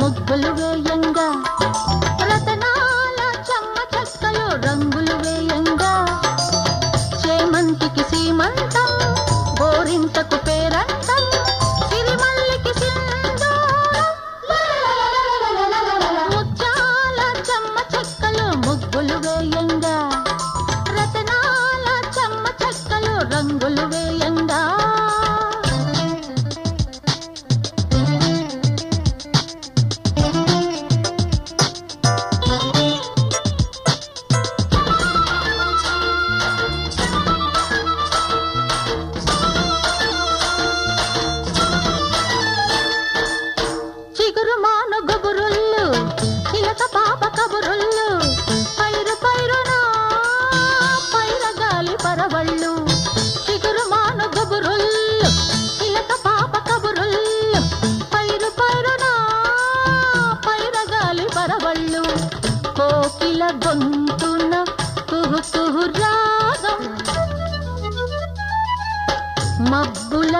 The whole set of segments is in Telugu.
ముగ్గులు ಅಂಗುಲುವೆ ಎಂದಾ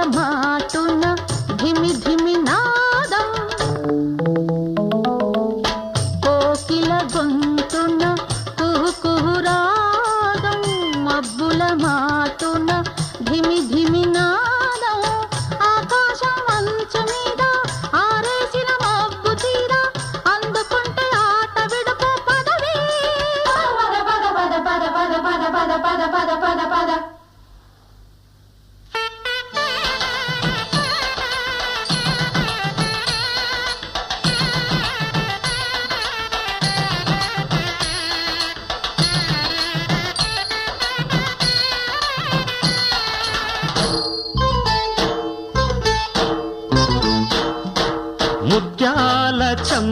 మాటున ధిమి ధిమి నాదం. కోకిల గొంతున కుహు కుహు రాగం మబ్బుల మాటున ధిమి ధిమి నాదం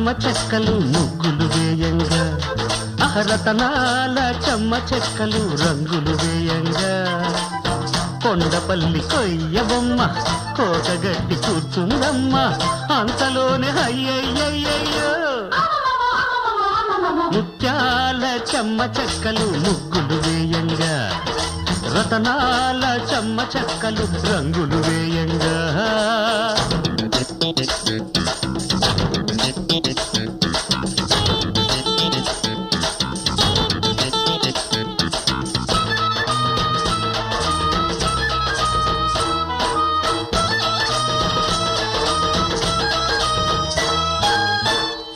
చెమ్మ చెక్కలు ముగ్గులు వేయంగా. అహరతనాల చెమ్మ చెక్కలు రంగులు వేయంగా. కొండపల్లి కొయ్యబొమ్మ కోటగడ్డి కూర్చుందమ్మ. అంతలోనే అయ్యయ్యయ్యో ముత్యాల చెమ్మ చెక్కలు ముగ్గులు వేయంగా. రతనాల చెమ్మ చెక్కలు రంగులు వేయంగా.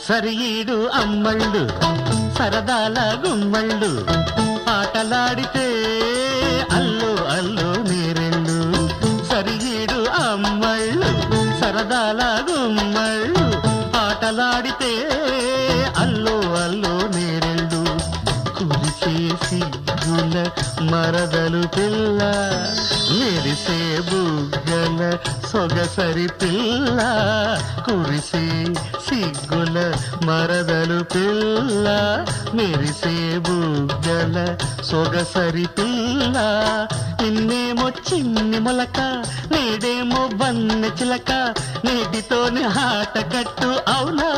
సరిగీడు అమ్మళ్ళు సరదాల గుమ్మళ్ళు ఆటలాడితే అల్లు అల్లు మీరెళ్ళు సరిగీడు అమ్మళ్ళు సరదాల గుమ్మళ్ళు ఆటలాడితే అల్లు అల్లు మరదలు పిల్ల మెరిసే బుగ్గల సొగసరి పిల్ల కురిసే సిగ్గుల మరదలు పిల్ల మెరిసే బుగ్గల సొగసరి పిల్ల నిన్నేమో చిన్ని మొలక నేడేమో బన్నె చిలక నేటితోనే ఆట కట్టు అవునా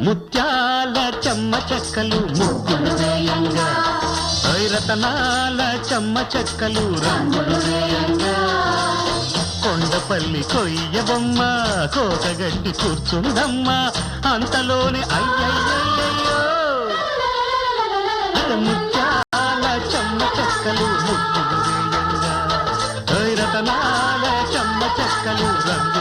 చెమ్మ చెక్కలు ముగ్గులు వేయంగా. రతనాల చెమ్మ చెక్కలు రంగులు వేయంగా. కొండపల్లి కొయ్య బొమ్మ కోకగడ్డి కూర్చుందమ్మ అంతలోని అయ్యయ్యో ముత్యాల చెమ్మ చెక్కలు ముగ్గులు వేయంగా. రతనాల చెమ్మ చెక్కలు రంగులు